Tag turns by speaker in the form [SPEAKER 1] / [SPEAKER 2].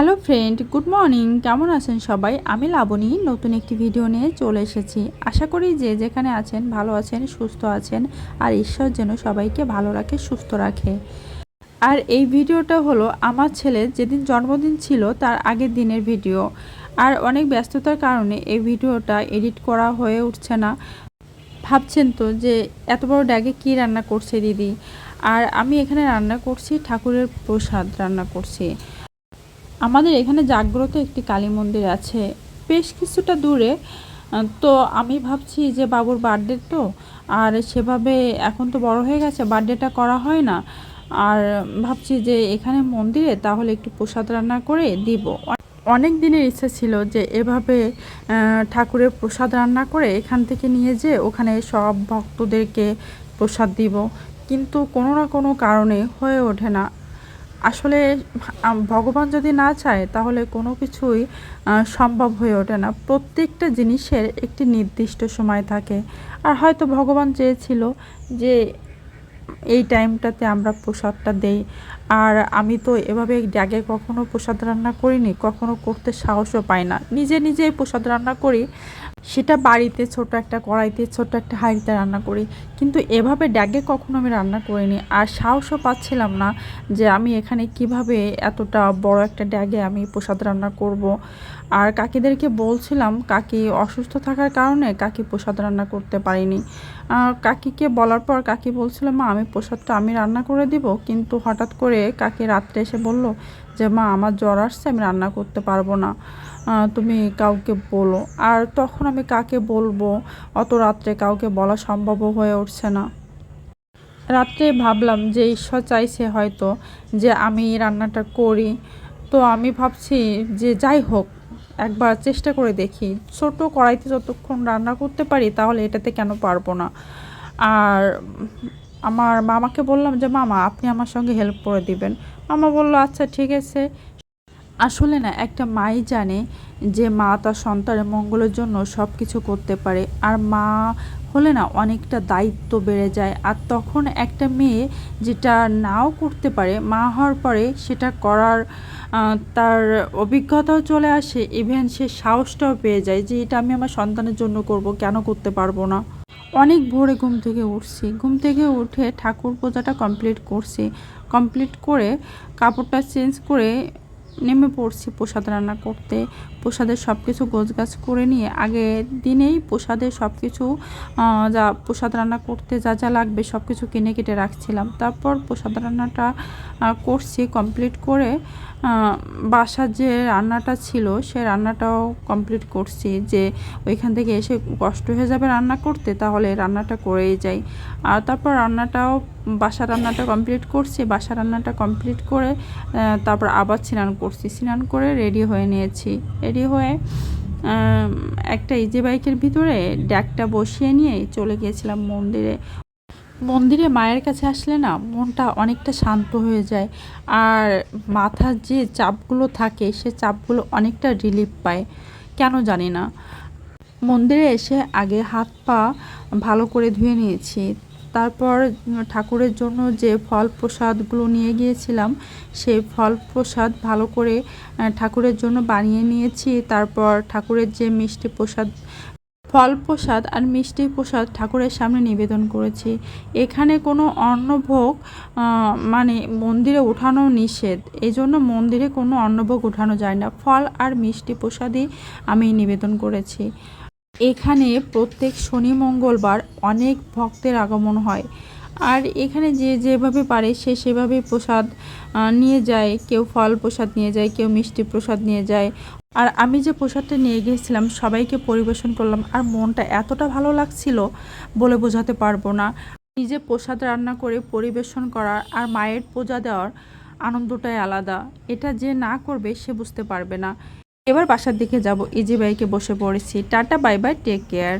[SPEAKER 1] Hello friend, good morning. কেমন আছেন সবাই? আমি লাবণী, নতুন একটি ভিডিও নিয়ে চলে এসেছি। আশা করি যে যেখানে আছেন ভালো আছেন, সুস্থ আছেন, আর ঈশ্বর যেন সবাইকে ভালো রাখে, সুস্থ রাখে। আর এই ভিডিওটা হলো আমার ছেলে যেদিন জন্মদিন ছিল, তার আগের দিনের ভিডিও। আর অনেক ব্যস্ততার কারণে এই ভিডিওটা এডিট করা হয়ে উঠছে না। ভাবছেন তো যে এত বড় ড্যাগে কী রান্না করছে দিদি? আর আমি এখানে রান্না করছি ঠাকুরের প্রসাদ রান্না করছি। আমাদের এখানে জাগ্রত একটি কালী মন্দির আছে। বেশ কিছুটা দূরে। তো আমি ভাবছি যে বাবুর বার্থডে তো, আর সেভাবে এখন তো বড় হয়ে গেছে বার্থডেটা করা হয় না। আর ভাবছি যে এখানে মন্দিরে তাহলে একটু প্রসাদ রান্না করে দিব। অনেক দিনের ইচ্ছা ছিল যে এভাবে ঠাকুরের প্রসাদ রান্না করে এখান থেকে নিয়ে যেয়ে ওখানে সব ভক্তদেরকে প্রসাদ দিব। কিন্তু কোনো না কোনো কারণে হয়ে ওঠে না। আসলে ভগবান যদি না চায়, তাহলে কোনো কিছুই সম্ভব হয়ে ওঠে না। প্রত্যেকটা জিনিসের একটি নির্দিষ্ট সময় থাকে। আর হয়তো ভগবান চেয়েছিল যে, এই টাইমটাতে আমরা প্রসাদটা দেই। আর আমি তো এভাবে ড্যাগে কখনো প্রসাদ রান্না করিনি, কখনো করতে সাহসও পাই না। নিজে নিজেই প্রসাদ রান্না করি। সেটা বাড়িতে ছোট একটা কড়াইতে, ছোট একটা হাঁড়িতে রান্না করি। কিন্তু এভাবে ড্যাগে কখনো আমি রান্না করিনি। আর সাহসও পাচ্ছিলাম না যে আমি এখানে কীভাবে এতটা বড় একটা ড্যাগে আমি প্রসাদ রান্না করব। আর কাকিদেরকে বলছিলাম, কাকি অসুস্থ থাকার কারণে কাকি প্রসাদ রান্না করতে পারিনি। কাকিকে বলার পর কাকি বলছিল, মা, আমি প্রসাদটা আমি রান্না করে দিব। কিন্তু হঠাৎ করে কাকি রাত্রে এসে বলল যে, মা, আমার জ্বর আসছে, আমি রান্না করতে পারব না। তুমি কাউকে বলো। আর তখন আমি কাকে বলব? অত রাত্রে কাউকে বলা সম্ভবও হয়ে উঠছে না। রাত্রে ভাবলাম যে ঈশ্বর চাইছে হয়তো যে আমি রান্নাটা করি। তো আমি ভাবছি যে যাই হোক, একবার চেষ্টা করে দেখি। ছোট কড়াইতে যতক্ষণ রান্না করতে পারি তাহলে এটাতে কেন পারব না? আর আমার মামাকে বললাম যে, মামা, আপনি আমার সঙ্গে হেল্প করে দিবেন। মামা বলল আচ্ছা ঠিক আছে। আসলে না, একটা মাই জানে যে মা তার সন্তানের মঙ্গলের জন্য সব কিছু করতে পারে। আর মা হলে না অনেকটা দায়িত্ব বেড়ে যায়। আর তখন একটা মেয়ে যেটা নাও করতে পারে, মা হওয়ার পরে সেটা করার তার অভিজ্ঞতাও চলে আসে। ইভেন সে সাহসটাও পেয়ে যায় যে এটা আমি আমার সন্তানের জন্য করব, কেন করতে পারব না? অনেক ভোরে ঘুম থেকে উঠছি। ঘুম থেকে উঠে ঠাকুর পূজাটা কমপ্লিট করছি। কমপ্লিট করে কাপড়টা চেঞ্জ করে নেমে পড়ছি প্রসাদ রান্না করতে। প্রসাদের সব কিছু গোছগাছ করে নিয়ে আগে দিনেই প্রসাদের সব কিছু যা প্রসাদ রান্না করতে যা যা লাগবে সব কিছু কিনে কেটে রাখছিলাম। তারপর প্রসাদ রান্নাটা করছি কমপ্লিট করে বাসার যে রান্নাটা ছিল সে রান্নাটাও কমপ্লিট করছি। যে ওইখান থেকে এসে কষ্ট হয়ে যাবে রান্না করতে, তাহলে রান্নাটা করেই যাই। আর তারপর রান্নাটাও বাসা রান্নাটা কমপ্লিট করছি বাসা রান্নাটা কমপ্লিট করে তারপর আবার স্নান করছি। স্নান করে রেডি হয়ে নিয়েছি। রেডি হয়ে একটা ইজি বাইকের ভিতরে ড্যাগটা বসিয়ে নিয়ে চলে গিয়েছিলাম মন্দিরে। মন্দিরে মায়ের কাছে আসলে না মনটা অনেকটা শান্ত হয়ে যায়, আর মাথার যে চাপগুলো থাকে, সে চাপগুলো অনেকটা রিলিফ পায়। কেন জানি না। মন্দিরে এসে আগে হাত পা ভালো করে ধুয়ে নিয়েছি তারপর ঠাকুরের জন্য যে ফল প্রসাদগুলো নিয়ে গিয়েছিলাম, সেই ফল প্রসাদ ভালো করে ঠাকুরের জন্য বানিয়ে নিয়েছি। তারপর ঠাকুরের যে মিষ্টি প্রসাদ ফল প্রসাদ আর মিষ্টি প্রসাদ ঠাকুরের সামনে নিবেদন করেছি। এখানে কোনো অন্নভোগ মানে মন্দিরে ওঠানো নিষেধ। এই জন্য মন্দিরে কোনো অন্নভোগ ওঠানো যায় না। ফল আর মিষ্টি প্রসাদই আমি নিবেদন করেছি। এখানে প্রত্যেক শনি, মঙ্গলবার অনেক ভক্তের আগমন হয়। আর এখানে যে যেভাবে পারে সে সেভাবে প্রসাদ নিয়ে যায়। কেউ ফল প্রসাদ নিয়ে যায়, কেউ মিষ্টি প্রসাদ নিয়ে যায়। আর আমি যে প্রসাদটা নিয়ে গিয়েছিলাম, সবাইকে পরিবেশন করলাম আর মনটা এতটা ভালো লাগছিল বলে বোঝাতে পারব না। নিজে প্রসাদ রান্না করে পরিবেশন করার আর মায়ের পূজা দেওয়ার আনন্দটাই আলাদা। এটা যে না করবে সে বুঝতে পারবে না। এবার বাসার দিকে যাব। ইজি বাইকে বসে পড়েছি। Tata bye bye take care